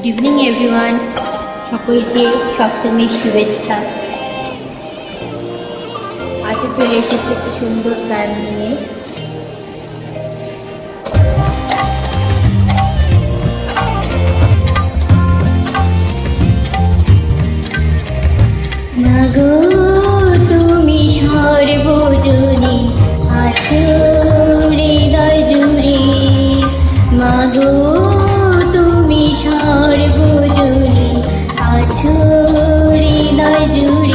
Good evening everyone সকলকে সপ্তমীর শুভেচ্ছা। আজকে চলে এসেছে একটি সুন্দর গান নিয়ে। найдешь.